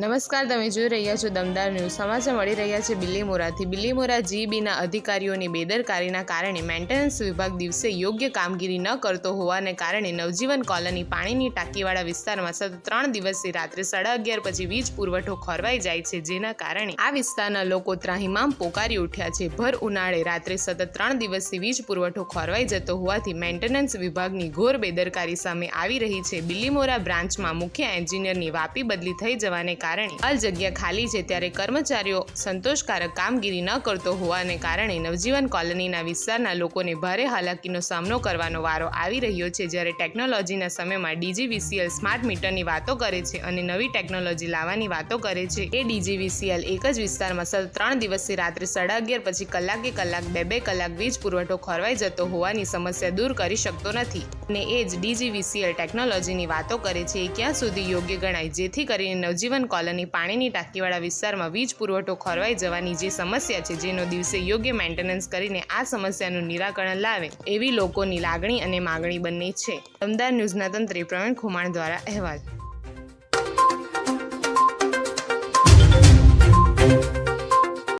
નમસ્કાર, તમે જોઈ રહ્યા છો દમદાર ન્યૂઝ. સમાચાર મળી રહ્યા છે બિલીમોરાથી બિલ્લીમોરા જીબીના અધિકારીઓની બેદરકારીના કારણે મેન્ટેનન્સ વિભાગ દિવસે યોગ્ય કામગીરી ન કરતો હોવાને કારણે નવજીવન કોલોની પાણીની ટાંકીવાળા વિસ્તારમાં સતત ત્રણ દિવસથી રાત્રે સાડા અગિયાર પછી વીજ પુરવઠો ખોરવાઈ જાય છે, જેના કારણે આ વિસ્તારના લોકો ત્રાહિમામ પોકારી ઉઠ્યા છે. ભર ઉનાળે રાત્રે સતત ત્રણ દિવસથી વીજ પુરવઠો ખોરવાઈ જતો હોવાથી મેન્ટેનન્સ વિભાગની ઘોર બેદરકારી સામે આવી રહી છે. બિલ્લીમોરા બ્રાન્ચમાં મુખ્ય એન્જિનિયરની વાપી બદલી થઈ જવાને કારણે હાલ જગ્યા ખાલી છે ત્યારે કર્મચારીઓ સંતોષકારક કામગીરી ન કરતો હોવાને કારણે નવજીવન કોલોનીના વિસ્તારના લોકોને ભારે હાલાકીનો સામનો કરવાનો વારો આવી રહ્યો છે જ્યારે ટેકનોલોજીના સમયમાં ડીજીવીસીએલ સ્માર્ટ મીટરની વાતો કરે છે અને નવી ટેકનોલોજી લાવવાની વાતો કરે છે. એ ડીજીવીસીએલ એક જ વિસ્તારમાં સતત ત્રણ દિવસથી રાત્રે સાડા અગિયાર પછી કલાકે કલાક, બે બે કલાક વીજ પુરવઠો ખોરવાઈ જતો હોવાની સમસ્યા દૂર કરી શકતો નથી. અને એ જ ડીજીવીસીએલ ટેકનોલોજીની વાતો કરે છે એ ક્યાં સુધી યોગ્ય ગણાય, જેથી કરીને નવજીવન કોલોની પાણીની ટાંકીવાળા વિસ્તારમાં વીજ પુરવઠો ખોરવાઈ જવાની જે સમસ્યા છે, જેનો દિવસે યોગ્ય મેન્ટેનન્સ કરીને આ સમસ્યાનું નિરાકરણ લાવે, એવી લોકોની લાગણી અને માગણી બંને છે. અમદાવાદ ન્યૂઝના તંત્રી પ્રવીણ ખુમાણ દ્વારા અહેવાલ.